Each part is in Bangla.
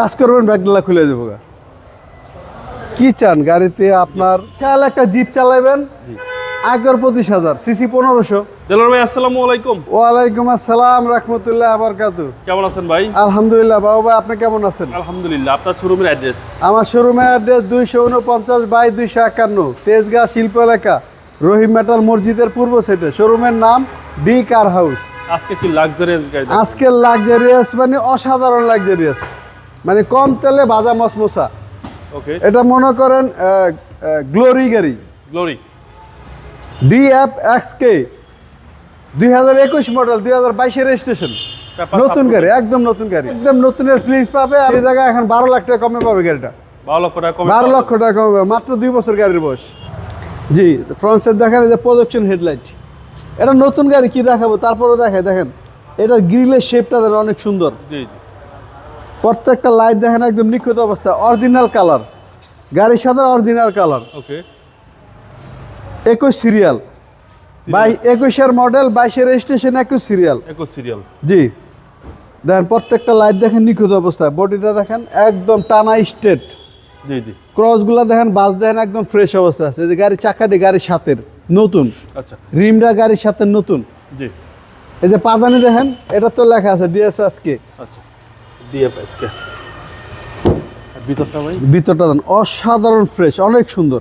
টাচ করবেন ব্যাগডালা খুলে দেবো। কি চান গাড়িতে আপনার? চাল একটা জিপ চালাবেন আগের পঁচিশ হাজার সিসি পনেরোশো। দেলোর ভাই আসসালামু আলাইকুম। ওয়ালাইকুম আসসালাম রহমতুল্লাহ আবরকাতু কেমন আছেন ভাই? আলহামদুলিল্লাহ বাবু ভাই আপনি কেমন আছেন? আলহামদুলিল্লাহ আপনার শোরুমের অ্যাড্রেস আমার শোরুমের অ্যাড্রেস দুইশো উনপঞ্চাশ বাই দুইশো একান্ন তেজগাঁ শিল্প এলাকা রহিম মেটাল মসজিদের পূর্ব সাইডে। শোরুমের নাম ডি কার হাউস আজকে কি লাক্সারিয়াস গাড়ি আজকের লাক্সারিয়াস মানে অসাধারণ লাক্সারিয়াস মানে কম তেলে ভাজা মসমসা ওকে এটা মনে করেন গ্লোরি গাড়ি গ্লোরি ডিএফ এক্স কে দুই হাজার একুশ মডেল দুই হাজার বাইশের রেজিস্ট্রেশন নতুন গাড়ি একদম নতুন গাড়ি একদম নতুনের ফ্লিক্স পাবে আর এই জায়গায় এখন বারো লাখ টাকা কমে পাবে গাড়িটা বারো লক্ষ টাকা কমে বারো লক্ষ টাকা কমে মাত্র দুই বছর গাড়ির বয়স। জি ফ্রন্ট সাইড দেখেন এই যে প্রজেকশন হেডলাইট এটা নতুন গাড়ি কি দেখাবো? তারপরে দেখে দেখেন। এটার গ্রিলের শেপটা অনেক সুন্দর। জি। প্রত্যেকটা লাইট দেখেন একদম নিখুঁত অবস্থা অরিজিনাল কালার গাড়ির সাথে অরিজিনাল কালার ওকে একুশ সিরিয়াল বাই একুশের মডেল বাইশের রেজিস্ট্রেশন একুশ সিরিয়াল একুশ সিরিয়াল জি। দেখেন প্রত্যেকটা লাইট দেখেন নিখুঁত অবস্থায় বডিটা দেখেন একদম টানা স্টেট জি জি। ক্রসগুলো দেখেন বাস দেখেন একদম ফ্রেশ অবস্থা আছে। এই যে গাড়ির চাকাটি গাড়ির সাথের নতুন। আচ্ছা। রিমটা গাড়ির সাথে নতুন। জি। এই যে পাদানি দেখেন এটা তো লেখা আছে ডিএসএস কে আচ্ছা। ভিতরটা ভাই? ভিতরটা দেন অসাধারণ ফ্রেশ অনেক সুন্দর।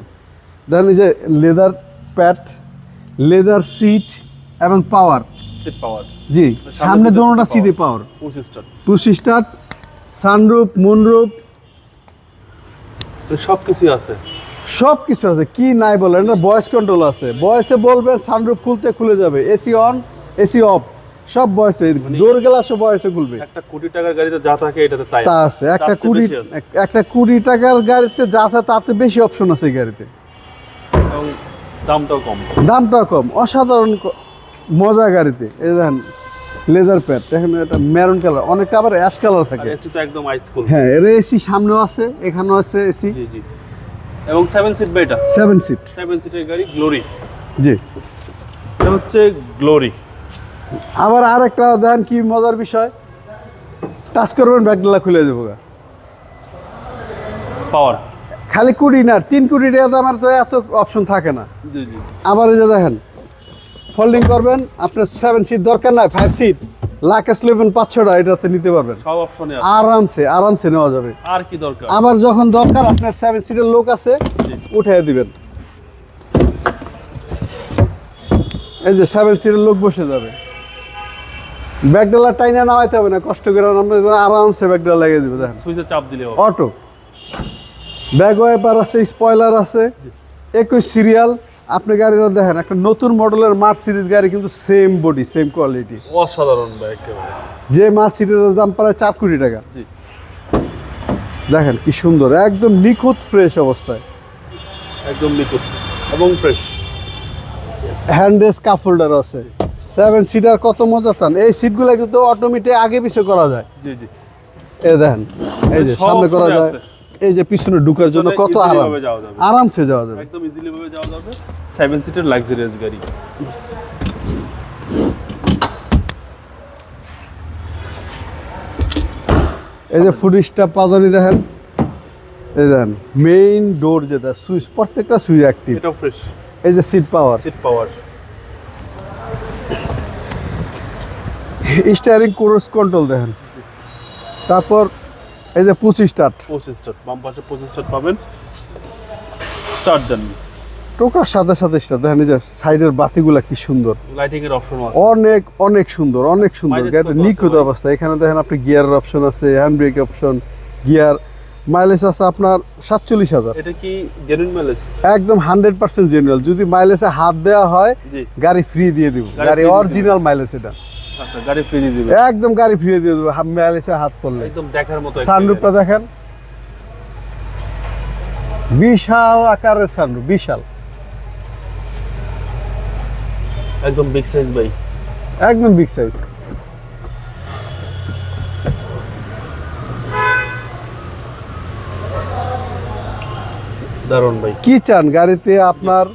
দেখেন এই যে লেদার প্যাট লেদার সিট এবং পাওয়ার সিট পাওয়ার জি সামনে দুটো দোনোটা। সিটি পাওয়ার পঁচিশ star push start sunroof moonroof সব কিছুই আছে। সব কিছু আছে কি নাই বলেন ভয়েস কন্ট্রোল আছে। ভয়েসে বলবেন সানরুপ খুলতে খুলে যাবে। এসি অন এসি অফ সব বয়সে ডোর গ্লাসও বয়সে খুলবে একটা কোটি টাকার গাড়িতে যা থাকে এটাতে তাই। তা আছে একটা বেশি একটা কুড়ি টাকার গাড়িতে যা থাকে তাতে বেশি অপশন আছে এই গাড়িতে। এবং দামটাও কম। দামটাও কম। অসাধারণ মজা গাড়িতে। এই দেখেন লেদার প্যাড। দেখেন এটা মেরুন কালার অনেকটা আবার অ্যাশ কালার থাকে। এসি তো একদম আইস কুল হ্যাঁ এর এসি সামনেও আছে এখানেও আছে এসি জি জি। এবং সেভেন সিট বা এটা সেভেন সিট সেভেন সিটের গাড়ি গ্লোরি জি। এটা হচ্ছে গ্লোরি আবার আর একটা দেখেন কি মজার বিষয়? টাচ করবেন ব্যাগডালা খুলে দেবো গা। পাওয়ার খালি কুড়ি না তিন কোটি টাকা দামের তো এত অপশন থাকে না। আবার এই যে দেখেন ফোল্ডিং করবেন আপনার সেভেন সিট দরকার নাই ফাইভ সিট লাকেশ লেভেন পাঁচশোটা এটাতে নিতে পারবেন। আরামসে আরামসে নেওয়া যাবে। আর কি দরকার? আবার যখন দরকার আপনার সেভেন সিটের লোক আছে জি। উঠিয়ে দিবেন। এই যে সেভেন সিটের লোক বসে যাবে। ব্যাগডালা টাইনা নামাইতে হবে না কষ্ট করে না, আরামসে ব্যাগডালা লাগিয়ে দিবে দেখেন। সুইচে চাপ দিলে অটো। ব্যাগ ওয়াইপার আছে স্পয়লার আছে একই সিরিয়াল। আপনি গাড়িটা দেখেন একটা নতুন মডেলের মার্চ সিরিজ গাড়ি কিন্তু সেম বডি সেম কোয়ালিটি অসাধারণ যে মার্চ সিরিজের দাম প্রায় চার কোটি টাকা। দেখেন কি সুন্দর একদম নিখুঁত ফ্রেশ অবস্থায়। একদম নিখুঁত এবং ফ্রেশ হ্যান্ডরেস কাপ হোল্ডার আছে সেভেন সিটার কত মজা টান। এই সিটগুলো কিন্তু অটোমেটিক আগে পিছে করা যায়। জি জি। এই দেখেন এই যে সামনে করা যায়। এই যে পিছনে ঢুকার জন্য কত আরাম। আরামসে যাওয়া যাবে। একদম ইজিলি ভাবে যাওয়া যাবে। সেভেন সিটের লাক্সারিয়াস গাড়ি। এই যে ফুড স্টাফ পাজানি দেখেন। এই দেখেন মেইন ডোর যেটা সুইচ প্রত্যেকটা সুইচ অ্যাক্টিভ এটাও ফ্রেশ এই যে seat power seat power steering cruise control দেখেন। তারপর এই যে পঁচিশ স্টার্ট পঁচিশ স্টার বাম পাশে পঁচিশ স্টার পাবেন। স্টার্ট দেন টোকার সাথে সাথে start। দেখেন এই যে সাইডের বাতিগুলা কি সুন্দর। লাইটিং এর অপশনও আছে। অনেক অনেক সুন্দর অনেক সুন্দর। গাড়িটা নিখুঁত অবস্থা। এখানে দেখেন আপনি গিয়ারের অপশন আছে hand brake option gear mileage আছে আপনার সাতচল্লিশ হাজার। এটা কি জেনুইন মাইলেজ একদম হান্ড্রেড পার্সেন্ট জেনুয়াল যদি মাইলেজে হাত দেওয়া হয় গাড়ি ফ্রি দিয়ে দিব। গাড়ি অরিজিনাল মাইলেজ এটা। আচ্ছা গাড়ি ফ্রি দিয়ে দিবে একদম গাড়ি ফ্রি দিয়ে দেবো মাইলেজে হাত পড়লে। একদম দেখার মতো সানরুফটা দেখেন। বিশাল আকারের সানরুফ বিশাল। একদম বিগ সাইজ ভাই। একদম বিগ সাইজ দারুণ ভাই। কি চান? গাড়িতে আপনার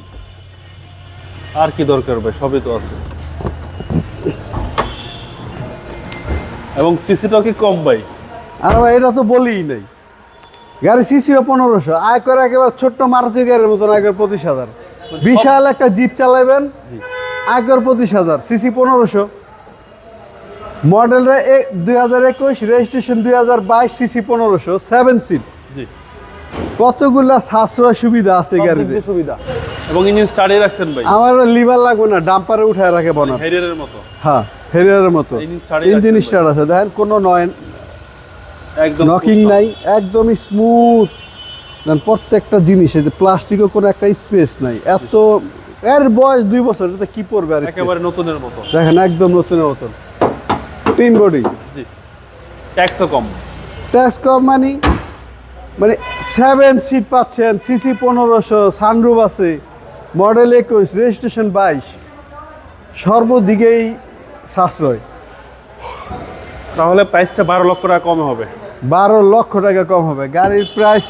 আর কি দরকার ভাই? সবই তো আছে। এবং সিসিটাও কি কম ভাই? আর ভাই এটা তো বলিই নাই। গাড়ি সিসিও পনেরোশো। আয় করে একেবারে ছোট্ট মারুতি গাড়ির মতন আয়কর পঁচিশ হাজার। বিশাল একটা জিপ চালাবেন জি। আয়কর পঁচিশ হাজার। সিসি পনেরোশো। মডেলটা দুই হাজার একুশ রেজিস্ট্রেশন দুই হাজার বাইশ সিসি পনেরোশো। সেভেন সিট কতগুলা সাশ্রয় সুবিধা আছে গাড়িতে? সুবিধা? এবং ইঞ্জিন স্টার্টে রাখছেন ভাই? আমার লিভার লাগবে না ডাম্পারে উঠায় রাখে বনা হেরিয়ারের মতো। হ্যাঁ। হেরিয়ারের মতো। ইঞ্জিন স্টার্ট আছে। দেখেন কোনো নয় একদম নকিং নাই একদমই স্মুথ দেন প্রত্যেকটা জিনিস এই যে প্লাস্টিকও কোনো একটা স্পেস নাই। এত এর বয়স দুই বছর এতে কি পড়বে আর একেবারে নতুনের মতো। দেখেন একদম নতুনের মতন তিন বডি জি। ট্যাক্সও কম। ট্যাক্স কম মানি মানে সেভেন সিট পাচ্ছেন সিসি পনেরোশো সানরুফ আছে। মডেল একুশ রেজিস্ট্রেশন বাইশ। সর্বদিকেই সাশ্রয়। তাহলে প্রাইসটা বারো লক্ষ টাকা কম হবে। বারো লক্ষ টাকা কম হবে। গাড়ির প্রাইস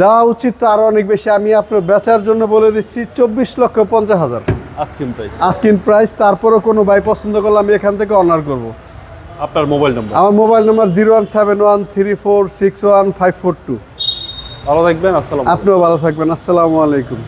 দেওয়া উচিত তো আরও অনেক বেশি। আমি আপনার বেচার জন্য বলে দিচ্ছি চব্বিশ লক্ষ পঞ্চাশ হাজার। আজকিন প্রাইস আস্কিন প্রাইস তারপরেও কোনো ভাই পছন্দ করলে আমি এখান থেকে অনার করব। আপনার মোবাইল নম্বর আমার mobile number zero one seven one three four six one five four two. ভালো থাকবেন আসসালাম আপনিও ভালো থাকবেন আসসালামু আলাইকুম।